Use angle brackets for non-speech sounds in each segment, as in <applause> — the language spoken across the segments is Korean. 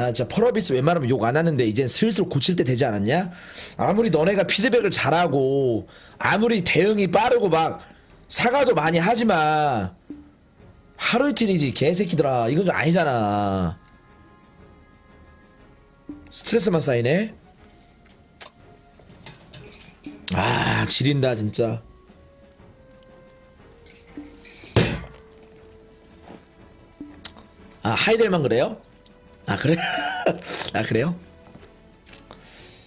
나 진짜 펄어비스 웬만하면 욕 안 하는데 이젠 슬슬 고칠 때 되지 않았냐? 아무리 너네가 피드백을 잘하고 아무리 대응이 빠르고 막 사과도 많이 하지만 하루 이틀이지 개새끼들아. 이건 좀 아니잖아. 스트레스만 쌓이네? 아 지린다 진짜. 아 하이델만 그래요? 아 그래? <laughs> 아 그래요?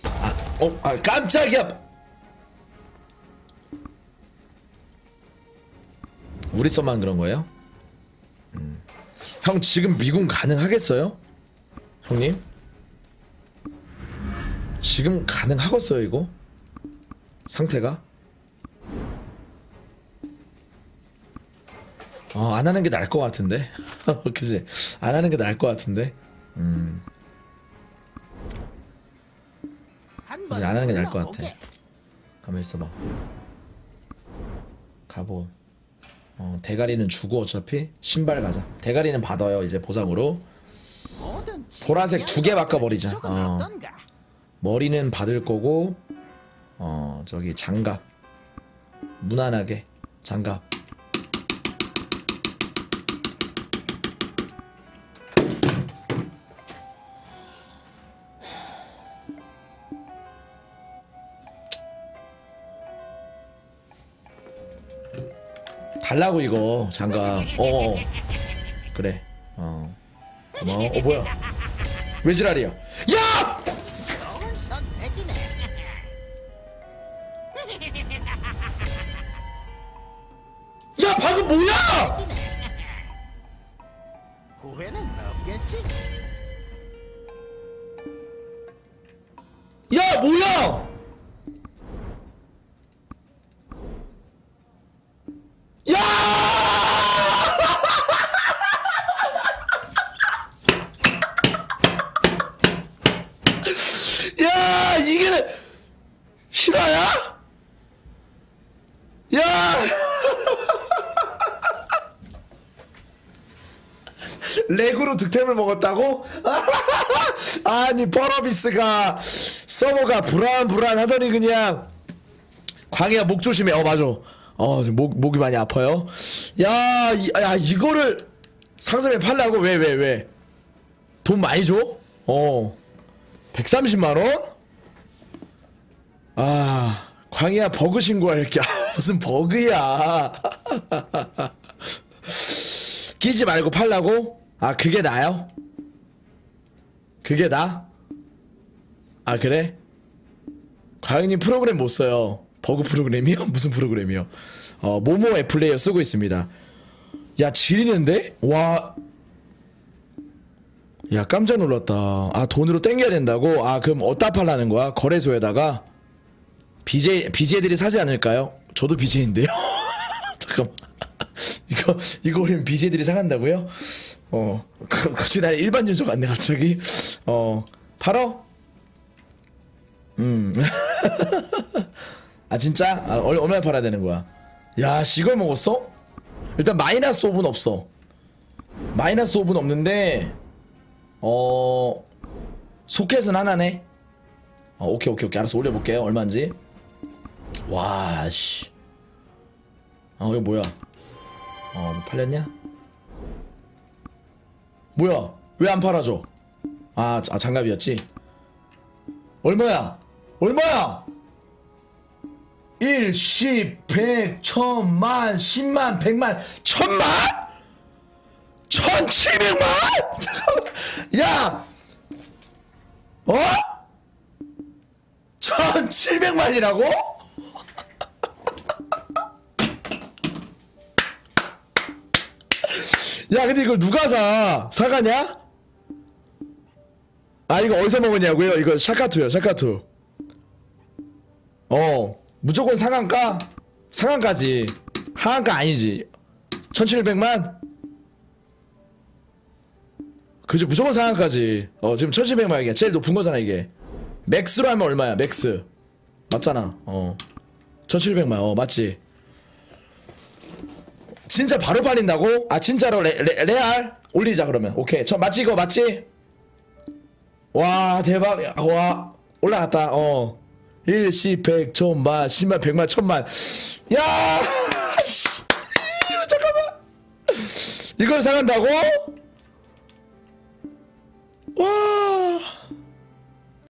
아, 어, 아 깜짝이야. 우리 썸만 그런 거예요? 음. 형 지금 미군 가능하겠어요? 형님? 지금 가능하겠어요 이거? 상태가? 어, 안 하는 게 나을 것 같은데? <laughs> 그지? 안 하는 게 나을 것 같은데? 이제 안 하는 게 나을 것 같아. 가만 있어봐. 가보. 어, 대가리는 주고 어차피 신발 가자. 대가리는 받아요 이제 보상으로. 보라색 두 개 바꿔버리자. 어. 머리는 받을 거고, 어 저기 장갑. 무난하게 장갑. 달라고 이거 장갑. 어. 어. 그래. 어. 고마워. 어 뭐야? 왜 지랄이야? 야! 야 방금 뭐야? 후회는 없겠지. 야 뭐야? 야! 야 이게 실화야? 야! 렉으로 득템을 먹었다고? <laughs> 아니 버러비스가 서버가 불안불안하더니 그냥 광희야 목 조심해 어 맞아 어 목, 목이 많이 아파요 야, 이, 야 이거를 상점에 팔라고 왜 왜 왜 돈 많이 줘? 어 130만원? 아 광희야 버그 신고할게 아, <laughs> 무슨 버그야 <laughs> 끼지 말고 팔라고? 아 그게 나요? 그게 나? 아 그래? 과영님 프로그램 못 써요 버그 프로그램이요? <laughs> 무슨 프로그램이요? 어 모모 애플레이어 쓰고 있습니다 야 지리는데? 와... 야 깜짝 놀랐다 아 돈으로 땡겨야 된다고? 아 그럼 어디다 팔라는 거야? 거래소에다가? BJ, BJ들이 사지 않을까요? 저도 BJ인데요? <laughs> 잠깐만 <laughs> 이거 이거 우리는 BJ들이 사간다고요? 어 가- 갑자기 나 일반 유저 같네 갑자기 어 팔어? 음아 <laughs> 진짜? 아, 얼, 얼마에 팔아야 되는 거야? 야 씨, 이걸 먹었어? 일단 마이너스 5분 없어 마이너스 5분 없는데 어 소켓은 하나네 어 오케이 오케이 오케이 알았어 올려볼게요 얼마인지 와씨 어 이거 뭐야 어 팔렸냐? 뭐야 왜 안 팔아줘? 아, 아 장갑이었지? 얼마야? 얼마야? 1, 10, 100, 1000만, 10만, 100만, 1000만? 1700만? 잠깐만 야! 어? 1700만이라고? 야 근데 이걸 누가 사? 사가냐? 아 이거 어디서 먹었냐고요? 이거 샤카투요 샤카투 어 무조건 상한가? 상한가지 하한가 아니지 1700만? 그죠 무조건 상한가지 어 지금 1700만 이게 제일 높은 거잖아 이게 맥스로 하면 얼마야 맥스 맞잖아 어 1700만 어 맞지 진짜 바로 팔린다고? 아 진짜로 레, 레, 레알? 올리자 그러면. 오케이. 저 맞지 이거 맞지? 와 대박. 와. 올라갔다. 어. 일시 백 천만 십만 백만 천만. 야! <laughs> 씨. 잠깐만. 이걸 사간다고? 와